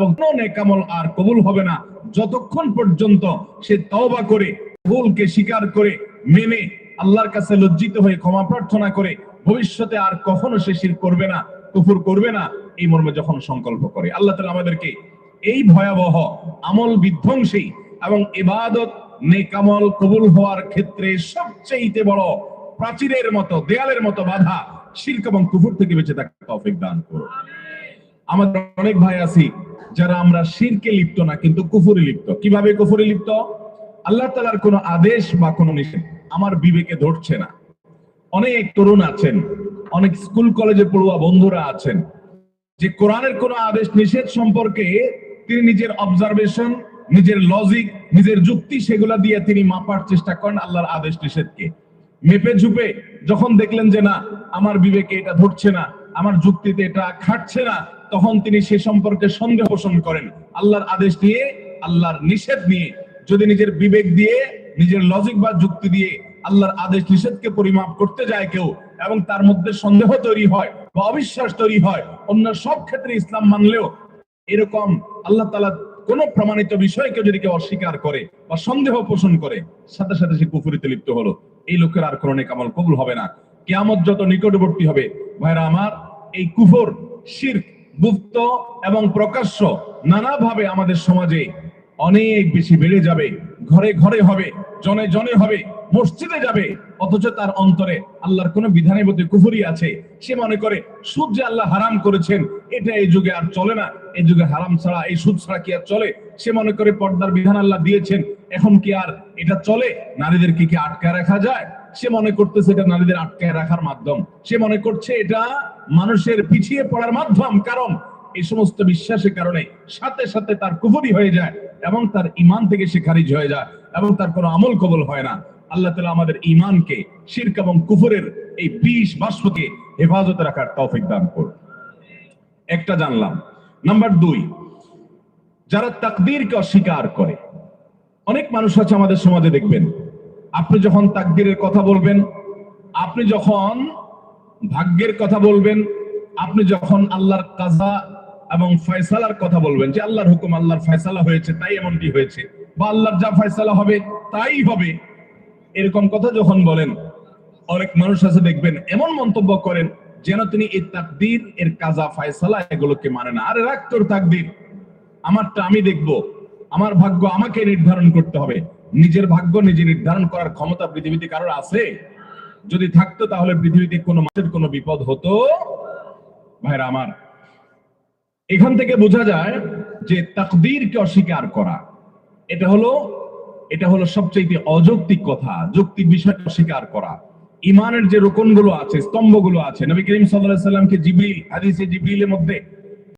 এবং কোনো নেকামল আর কবুল হবে না। যতক্ষণ পর্যন্ত সে তওবা করে, ভুলকে স্বীকার করে, মেনে আল্লাহর কাছে লজ্জিত হয়ে ক্ষমা প্রার্থনা করে, ভবিষ্যতে আর কখনো সে শির করবে না, কুফুর করবে না, এই মর্মে যখন সংকল্প করে। আল্লাহ তাআলা আমাদেরকে এই ভয়াবহ আমল বিধ্বংসী এবং ইবাদত নেকামল কবুল হওয়ার ক্ষেত্রে সবচেয়ে বড় প্রাচীরের মতো, দেয়ালের মতো বাধা শিরক এবং কুফুর থেকে বেঁচে থাকার তৌফিক দান করো আমাদের অনেক ভাই আছি, যারা আমরা শিরকে লিপ্ত না, কিন্তু কুফুরে লিপ্ত। কীভাবে কুফুরে লিপ্ত? আল্লাহ তালার কোনো আদেশ বা কোনো নিষেধ আমার বিবেকে ধরছে না। অনেক তরুণ আছেন, অনেক স্কুল কলেজে পড়ুয়া বন্ধুরা আছেন, যে কোরআনের কোন আদেশ, নিষেধ সম্পর্কে তিনি নিজের অবজারভেশন নিজের লজিক নিজের যুক্তি সেগুলা দিয়ে তিনি মাপার চেষ্টা করেন আল্লাহর আদেশ, নিষেধকে। মেপে ঝুপে যখন দেখলেন যে না, আমার বিবেকে এটা ধরছে না, আমার যুক্তিতে এটা খাটছে না তখন তিনি সে সম্পর্কে সন্দেহ পোষণ করেন। আল্লাহর আদেশ নিয়ে আল্লাহর নিষেধ নিয়ে, যদি নিজের বিবেক দিয়ে, নিজের লজিক বা যুক্তি দিয়ে আল্লাহর আদেশ নিষেধকে পরিমাপ করতে যায় কেউ এবং তার মধ্যে সন্দেহ তৈরি হয় বা অবিশ্বাস তৈরি হয়, অন্য সব ক্ষেত্রে ইসলাম মানলেও এরকম আল্লাহ তালা কোন প্রমাণিত বিষয়কে যদি কেউ অস্বীকার করে বা সন্দেহ পোষণ করে, সাথে সাথে সে কুফুরিতে লিপ্ত হলো। এই লোকের আর কোনো নেকামল কবুল হবে না। কেয়ামত যত নিকটবর্তী হবে, ভাইরা আমার, এই কুফর, শির্ক গুপ্ত এবং প্রকাশ্য নানাভাবে আমাদের সমাজে অনেক বেশি বেড়ে যাবে, ঘরে ঘরে হবে, জনে জনে হবে, মসজিদে যাবে, অথচ তার অন্তরে আল্লাহর কোন বিধানের মধ্যে কুফুরি আছে। সে মনে করে, সুদ যে আল্লাহ হারাম করেছেন, এটা এই যুগে আর চলে না। এই যুগে হারাম ছাড়া, এই সুদ ছাড়া কি আর চলে? সে মনে করে, পর্দার বিধান আল্লাহ দিয়েছেন। এখন কি আর এটা চলে? নারীদেরকে কি আটকায় রাখা যায়? সে মনে করতেছে এটা নারীদের আটকায় রাখার মাধ্যম। সে মনে করছে এটা মানুষের পিছিয়ে পড়ার মাধ্যম, কারণ এই সমস্ত বিশ্বাসের কারণে সাথে সাথে তার কুফরি হয়ে যায় এবং তার ইমান থেকে সে খারিজ হয়ে যায় এবং তার কোনো আমল কবল হয় না। আল্লাহ তালা আমাদের ইমানকে শির্ক এবং কুফরের এই বিষ বাষ্পকে হেফাজতে রাখার তৌফিক দান করুন। একটা জানলাম। নাম্বার দুই, যারা তাকদীরকে অস্বীকার করে, অনেক মানুষ আছে আমাদের সমাজে দেখবেন আপনি যখন তাকদীরের কথা বলবেন, আপনি যখন ভাগ্যের কথা বলবেন, আপনি যখন আল্লাহর কাজা এবং ফয়সালার কথা বলবেন, যে আল্লাহর হুকুম, আল্লাহর ফয়সালা হয়েছে, তাই এমনটি হয়েছে, বা আল্লাহর যা ফয়সালা হবে, তাই হবে। এরকম কথা যখন বলেন, অনেক মানুষ আছে, দেখবেন, এমন মন্তব্য করেন, যেন তিনি এই তাকদির এর কাজা, ফয়সালা এগুলোকে মানে না। আরে রাখ তোর তাকদির আমারটা আমি দেখব। আমার ভাগ্য আমাকে নির্ধারণ করতে হবে। নিজের ভাগ্য নিজে নির্ধারণ করার ক্ষমতা পৃথিবীতে কারোর আছে? যদি থাকতো তাহলে পৃথিবীতে কোনো মানুষের কোনো বিপদ হতো? ভাইরা আমার, এখান থেকে বোঝা যায় যে তাকদীরকে অস্বীকার করা, এটা হলো এটা হলো সবচেয়ে অযৌক্তিক কথা, যৌক্তিক বিষয়টা অস্বীকার করা। ইমানের যে রোকনগুলো আছে, স্তম্ভগুলো আছে, নবী করিম আলাইহি সাল্লামকে জিবরিল, হাদিসে জিবরিলের মধ্যে